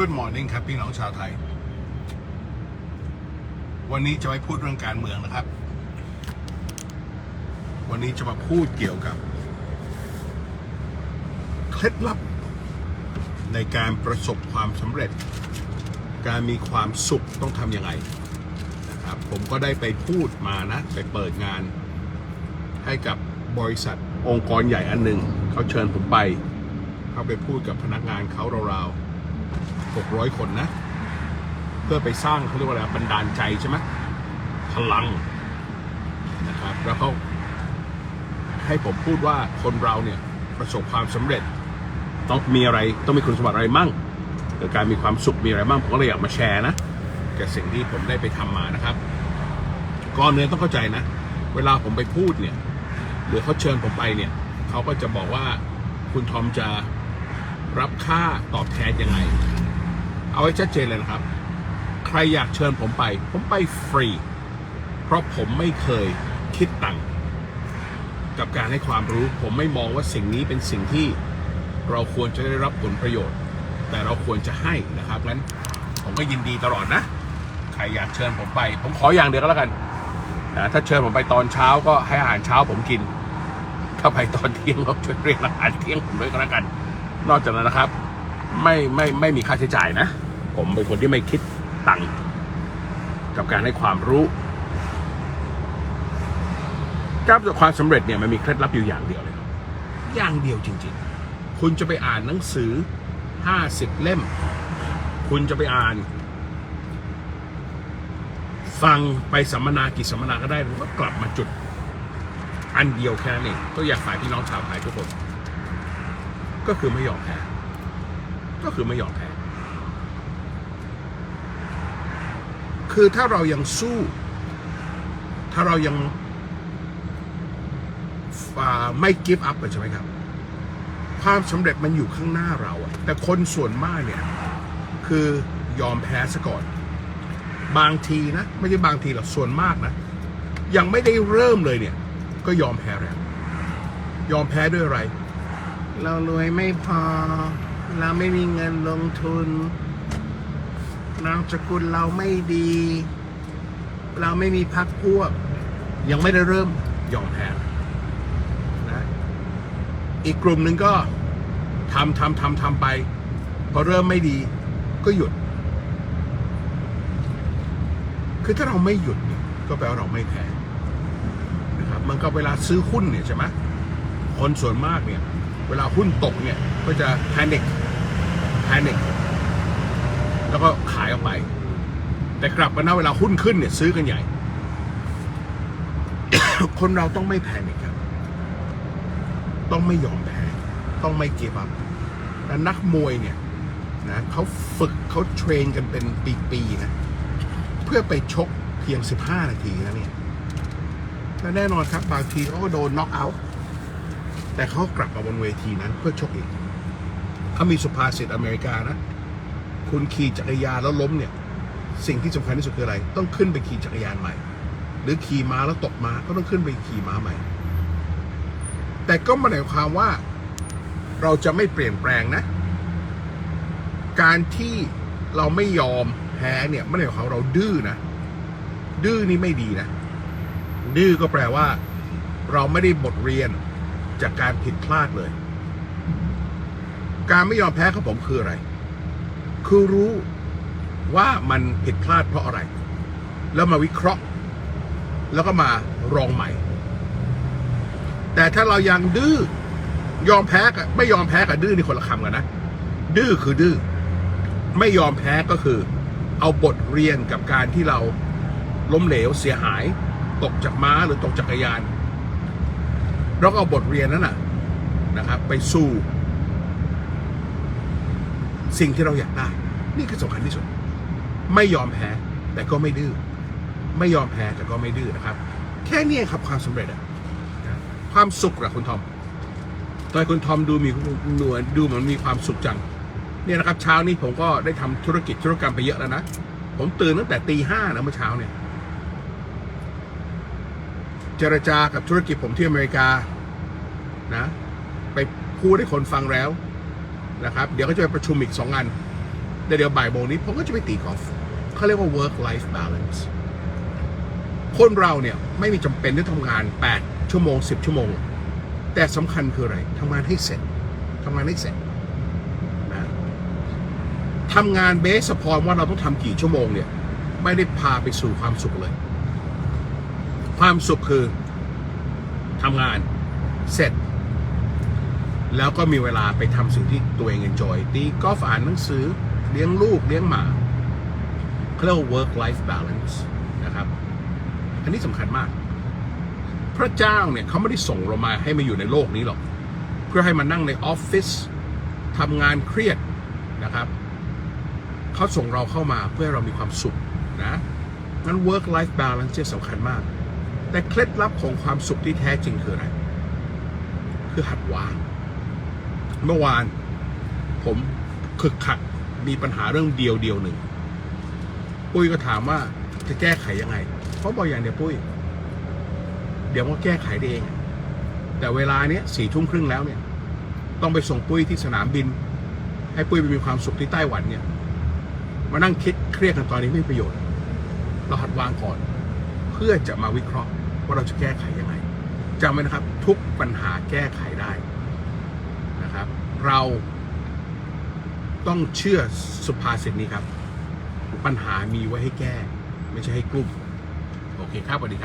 Good morning ครับพี่น้องชาวไทย วันนี้จะไม่พูดเรื่องการเมืองนะครับ วันนี้จะมาพูดเกี่ยวกับ เคล็ดลับ ในการประสบความสำเร็จ การมีความสุขต้องทำยังไงนะครับ ผมก็ได้ไปพูดมานะ ไปเปิดงาน ให้กับบริษัทองค์กรใหญ่อันหนึ่งเขาเชิญผมไป เขาไปพูดกับพนักงานเขาราวๆ 600 คนนะ เพื่อไปสร้างเขาเรียกว่าอะไรบันดาลใจใช่ไหมพลังนะครับ แล้วเขาให้ผมพูดว่าคนเราเนี่ยประสบความสำเร็จ ต้องมีอะไรต้องมีคุณสมบัติอะไรมั่งเกิดการมีความสุขมีอะไรมั่งผมก็เลยอยากมาแชร์นะกับสิ่งที่ผมได้ไปทำมานะครับ ก่อนเนี่ยต้องเข้าใจนะ เวลาผมไปพูดเนี่ยหรือเขาเชิญผมไปเนี่ยเขาก็จะบอกว่าคุณทอมจะรับค่าตอบแทนยังไง เอาไว้ชัดเจนเลยนะครับ ใครอยากเชิญผมไป ผมไปฟรี เพราะผมไม่เคยคิดตังค์กับการให้ความรู้ ผมไม่มองว่าสิ่งนี้เป็นสิ่งที่เราควรจะได้รับผลประโยชน์ แต่เราควรจะให้นะครับงั้นผมก็ยินดีตลอดนะ ใครอยากเชิญผมไป ผมขออย่างเดียวก็แล้วกันนะถ้าเชิญผมไปตอนเช้าก็ให้อาหารเช้าผมกิน ถ้าไปตอนเที่ยงก็ช่วยเรียกอาหารเที่ยงผมด้วยก็แล้วกัน นอกจากนั้นนะครับ ไม่ไม่ไม่มีค่าใช้จ่ายนะ ผมเป็นคนที่ไม่คิดตังค์กับการให้ความรู้การประสบความสำเร็จเนี่ยมันมีเคล็ดลับอยู่อย่างเดียวเลยอย่างเดียวจริง ๆ คุณจะไปอ่านหนังสือห้าสิบเล่ม คุณจะไปอ่าน ฟังไปสัมมนากี่สัมมนาก็ได้แล้วก็กลับมาจุด อันเดียวแค่นั้นเองก็อยากฝากพี่น้องชาวไทยทุกคน ก็คือไม่ยอมแพ้ก็คือไม่ยอมแพ้ คือถ้าเรายังสู้ ถ้าเรายังไม่ give up อะใช่ไหมครับ ความสำเร็จมันอยู่ข้างหน้าเราอะแต่คนส่วนมากเนี่ย คือยอมแพ้ซะก่อน บางทีนะ ไม่ใช่บางทีหรอกส่วนมากนะ ยังไม่ได้เริ่มเลยเนี่ย ก็ยอมแพ้แล้วยอมแพ้ด้วยอะไร เรารวยไม่พอ เราไม่มีเงินลงทุน นามสกุลเราไม่ดี เราไม่มีพักพวก ยังไม่ได้เริ่มยอมแพ้นะอีกกลุ่มหนึ่งก็ทำทำทำทำไป พอเริ่มไม่ดีก็หยุด คือถ้าเราไม่หยุดเนี่ยก็แปลว่าเราไม่แพ้นะครับมันก็เวลาซื้อหุ้นเนี่ยใช่ไหมคนส่วนมากเนี่ย เวลาหุ้นตกเนี่ย ก็จะแพนิคแพนิค แล้วก็ขายออกไป แต่กลับมานะเวลาหุ้นขึ้นเนี่ย ซื้อกันใหญ่ คนเราต้องไม่แพนิคครับ ต้องไม่ยอมแพ้ ต้องไม่เก็บอัพและนักมวยเนี่ยนะเขาฝึกเขาเทรนกันเป็นปีๆนะเพื่อไปชกเพียง 15 นาทีนะเนี่ยและแน่นอนครับบางทีเขาก็โดนน็อกเอาท์แต่เขากลับมาบนเวทีนั้นเพื่อชกอีกเขามีสุภาษิตอเมริกานะ คุณขี่จักรยานแล้วล้มเนี่ย สิ่งที่สำคัญที่สุดคืออะไร ต้องขึ้นไปขี่จักรยานใหม่ หรือขี่ม้าแล้วตกม้าก็ต้องขึ้นไปขี่ม้าใหม่ แต่ก็ไม่ได้ความว่า เราจะไม่เปลี่ยนแปลงนะ การที่เราไม่ยอมแพ้เนี่ยไม่ได้หมายความว่าเราดื้อนะดื้อนี่ไม่ดีนะ ดื้อก็แปลว่า เราไม่ได้บทเรียนจากการผิดพลาดเลย การไม่ยอมแพ้ของผมคืออะไร คือรู้ว่ามันผิดพลาดเพราะอะไร แล้วมาวิเคราะห์ แล้วก็มารองใหม่ แต่ถ้าเรายังดื้อยอมแพ้กับไม่ยอมแพ้กับดื้อนี่คนละคำกันนะ ดื้อคือดื้อไม่ยอมแพ้ก็คือ เอาบทเรียนกับการที่เราล้มเหลวเสียหาย ตกจากม้าหรือตกจักรยานเราก็เอาบทเรียนนั้นนะนะครับ ไปสู่ สิ่งที่เราอยากได้ นี่คือสำคัญที่สุด ไม่ยอมแพ้แต่ก็ไม่ดื้อไม่ยอมแพ้แต่ก็ไม่ดื้อนะครับ แค่นี้เองครับความสำเร็จอะความสุขอะคุณทอมตอนคุณทอมดูมีหนวดดูเหมือนมีความสุขจังเนี่ยนะครับเช้านี้ผมก็ได้ทำธุรกิจธุรกรรมไปเยอะแล้วนะผมตื่นตั้งแต่ตีห้านะเมื่อเช้าเนี่ย เจรจากับธุรกิจผมที่อเมริกานะ ไปพูดให้คนฟังแล้ว นะครับ เดี๋ยวก็จะไปประชุมอีกสองงานเดี๋ยวเดี๋ยวบ่ายโมงนี้ผมก็จะไปตีกอล์ฟเขาเรียกว่า work life balance คนเราเนี่ยไม่มีจำเป็นต้องทำงาน 8 ชั่วโมง 10 ชั่วโมง แต่สำคัญคืออะไรทำงานให้เสร็จทำงานให้เสร็จนะทำงานเบสพอว่าเราต้องทำกี่ชั่วโมงเนี่ยไม่ได้พาไปสู่ความสุขเลย ความสุขคือทำงานเสร็จ แล้วก็มีเวลาไปทำสิ่งที่ตัวเองเอนจอยตีกอล์ฟอ่านหนังสือเลี้ยงลูกเลี้ยงหมาเขาเรียกว่า work life balance นะครับ อันนี้สำคัญมาก พระเจ้าเนี่ยเขาไม่ได้ส่งเรามาให้มาอยู่ในโลกนี้หรอก เพื่อให้มานั่งในออฟฟิศทำงานเครียดนะครับเขาส่งเราเข้ามาเพื่อให้เรามีความสุขนะงั้น work life balance สำคัญมาก แต่เคล็ดลับของความสุขที่แท้จริงคืออะไร คือหัดวาง เมื่อวาน ผมคึกขัดมีปัญหาเรื่องเดียวเดียวหนึ่ง ปุ้ยก็ถามว่าจะแก้ไขยังไงเขาบอกอย่างเดียวปุ้ย เดี๋ยวก็แก้ไขได้เอง แต่เวลาเนี้ยสี่ทุ่มครึ่งแล้วเนี่ย ต้องไปส่งปุ้ยที่สนามบิน ให้ปุ้ยไปมีความสุขที่ไต้หวันเนี่ย มานั่งคิดเครียดกันตอนนี้ไม่ประโยชน์ เราหัดวางก่อน เพื่อจะมาวิเคราะห์ว่าเราจะแก้ไขยังไงจำไว้นะครับ ทุกปัญหาแก้ไขได้ นะครับ เราต้องเชื่อสุภาษิตนี้ครับ ปัญหามีไว้ให้แก้ ไม่ใช่ให้กลุ้มโอเคครับสวัสดีครับ